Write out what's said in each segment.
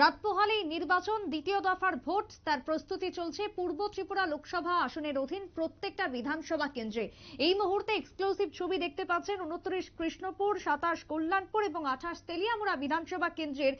রাত পোহালেই নির্বাচন, দ্বিতীয় দফার ভোট, তার প্রস্তুতি চলছে পূর্ব ত্রিপুরা লোকসভা আসনের অধীন প্রত্যেকটা বিধানসভা কেন্দ্রে। এই মুহূর্তে এক্সক্লুসিভ ছবি দেখতে পাচ্ছেন উনত্রিশ কৃষ্ণপুর, সাতাশ কল্যাণপুর এবং আঠাশ তেলিয়ামুড়া বিধানসভা কেন্দ্রের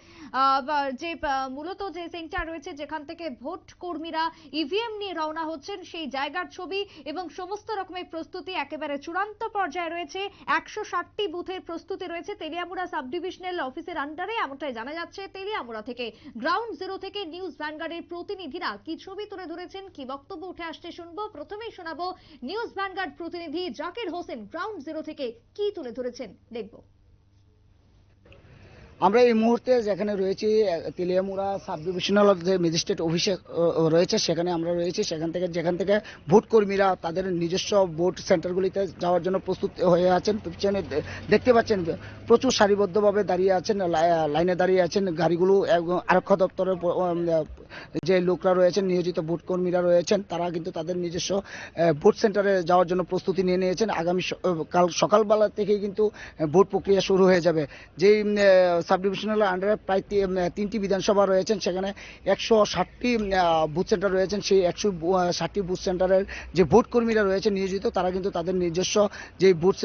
যে মূলত যে সেন্টার রয়েছে যেখান থেকে ভোট কর্মীরা ইভিএম নিয়ে রওনা হচ্ছেন সেই জায়গার ছবি এবং সমস্ত রকমের প্রস্তুতি একেবারে চূড়ান্ত পর্যায়ে রয়েছে। একশো ষাটটি বুথের প্রস্তুতি রয়েছে তেলিয়ামুড়া সাব ডিভিশনাল অফিসের আন্ডারে এমনটাই জানা যাচ্ছে তেলিয়ামুড়া থেকে। গ্রাউন্ড জিরো থেকে নিউজ ভ্যানগার্ডের প্রতিনিধিরা কি ছবি তুলে ধরেছেন, কি বক্তব্য উঠে আসছে শুনব। প্রথমেই শোনাবো নিউজ ভ্যানগার্ড প্রতিনিধি জাকির হোসেন গ্রাউন্ড জিরো থেকে কি তুলে ধরেছেন, দেখব। আমরা এই মুহূর্তে যেখানে রয়েছি, তেলিয়ামুড়া সাব ডিভিশনাল যে ম্যাজিস্ট্রেট অফিসে রয়েছে, সেখানে আমরা রয়েছি। সেখান থেকে, যেখান থেকে ভোট কর্মীরা তাদের নিজস্ব ভোট সেন্টারগুলিতে যাওয়ার জন্য প্রস্তুত হয়ে আছেন। পিছনে দেখতে পাচ্ছেন প্রচুর সারিবদ্ধভাবে দাঁড়িয়ে আছেন লাই- লাইনে দাঁড়িয়ে আছেন গাড়িগুলো আরক্ষা দপ্তরের যে লোকরা রয়েছেন, নিয়োজিত ভোট কর্মীরা রয়েছেন, তারা কিন্তু তাদের নিজস্ব ভোট সেন্টারে যাওয়ার জন্য প্রস্তুতি নিয়ে নিয়েছেন। আগামী কাল সকালবেলা থেকেই কিন্তু ভোট প্রক্রিয়া শুরু হয়ে যাবে। যেই সাব ডিভিশনাল আন্ডারে প্রায় তিনটি বিধানসভা রয়েছেন। সেখানে একশো ষাটটি বুথ সেন্টার রয়েছেন। সেই একশো ষাটটি বুথ সেন্টারের যে ভোট কর্মীরা রয়েছে নিয়োজিত, তারা কিন্তু তাদের নিজস্ব যে বুথ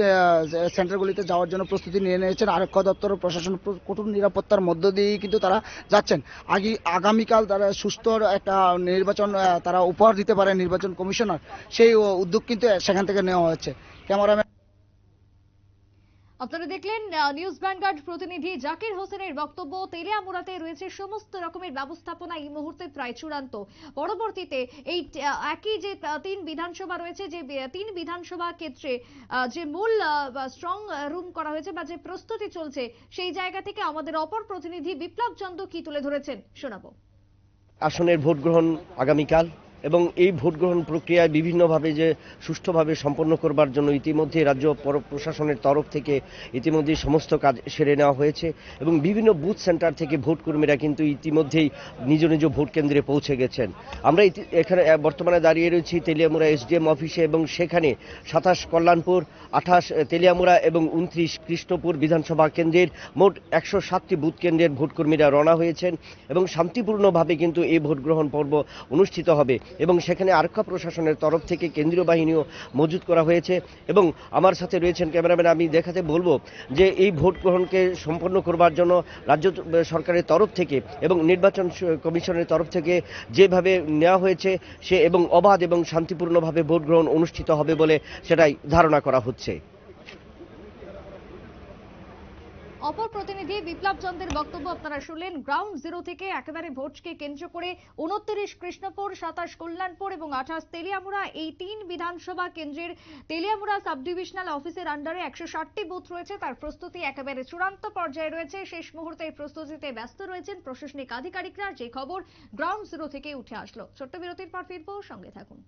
সেন্টারগুলিতে যাওয়ার জন্য প্রস্তুতি নিয়ে নিয়েছেন। আরক্ষা দপ্তর প্রশাসন প্র- কঠোর নিরাপত্তার মধ্য দিয়েই কিন্তু তারা যাচ্ছেন। আগে আগামীকাল তারা সুস্থ একটা নির্বাচন তারা উপহার দিতে পারে নির্বাচন কমিশনার। সেই উদ্যোগ কিন্তু সেখান থেকে নেওয়া হচ্ছে ক্যামেরাম্যান আপনারা দেখলেন নিউজ ভ্যানগার্ড প্রতিনিধি জাকির হোসেনের বক্তব্য। তেলিয়ামুড়াতে রয়েছে সমস্ত রকমের ব্যবস্থাপনা এই মুহূর্তে প্রায় চূড়ান্ত। পরবর্তীতে এই একই যে তিন বিধানসভা রয়েছে, যে তিন বিধানসভা ক্ষেত্রে যে মূল স্ট্রং রুম করা হয়েছে বা যে প্রস্তুতি চলছে, সেই জায়গা থেকে আমাদের অপর প্রতিনিধি বিপ্লব চন্দ্র কি তুলে ধরেছেন, শোনাবো। আসনের ভোট গ্রহণ আগামীকাল। এবং এই ভোট গ্রহণ প্রক্রিয়ায় বিভিন্নভাবে যে সুষ্ঠুভাবে সম্পন্ন করবার জন্য ইতিমধ্যে রাজ্য পর- প্রশাসনের তরফ থেকে ইতিমধ্যেই সমস্ত কাজ সেরে নেওয়া হয়েছে এবং বিভিন্ন বুথ সেন্টার থেকে ভোট কর্মীরা কিন্তু ইতিমধ্যেই নিজ নিজ ভোট কেন্দ্রে পৌঁছে গেছেন। আমরা এখানে বর্তমানে দাঁড়িয়ে রয়েছি তেলিয়ামুড়া এসডিএম অফিসে এবং সেখানে সাতাশ কল্যাণপুর, আঠাশ তেলিয়ামুড়া এবং উনত্রিশ কৃষ্ণপুর বিধানসভা কেন্দ্রের মোট একশো সাতটি বুথ কেন্দ্রের ভোট কর্মীরা রওনা হয়েছেন এবং শান্তিপূর্ণভাবে কিন্তু এই ভোট গ্রহণ পর্ব অনুষ্ঠিত হবে। এবং সেখানে আরক্ষা প্রশাসনের তরফ থেকে কেন্দ্রীয় বাহিনীও মজুত করা হয়েছে। এবং আমার সাথে রয়েছেন ক্যামেরাম্যান, আমি দেখাতে বলব যে এই ভোট গ্রহণকে সম্পন্ন করবার জন্য রাজ্য সরকারের তরফ থেকে এবং নির্বাচন কমিশনের তরফ থেকে যেভাবে নেওয়া হয়েছে, সে এবং অবাধ এবং শান্তিপূর্ণভাবে ভোট গ্রহণ অনুষ্ঠিত হবে বলে সেটাই ধারণা করা হচ্ছে। অপর প্রতিনিধি বিপ্লব চন্দ্রের বক্তব্য আপনারা শুনলেন। গ্রাউন্ড জিরো থেকে একেবারে ভোটকে কেন্দ্র করে উনত্রিশ কৃষ্ণপুর, সাতাশ কল্যাণপুর এবং আঠাশ তেলিয়ামুড়া এই তিন বিধানসভা কেন্দ্রের তেলিয়ামুড়া সাব ডিভিশনাল অফিসের আন্ডারে একশো ষাটটি বুথ রয়েছে। তার প্রস্তুতি একেবারে চূড়ান্ত পর্যায়ে রয়েছে। শেষ মুহূর্তের প্রস্তুতিতে ব্যস্ত রয়েছেন প্রশাসনিক আধিকারিকরা। যে খবর গ্রাউন্ড জিরো থেকে উঠে আসলো। ছোট্ট বিরতির পর ফিরবো। সঙ্গে থাকুন।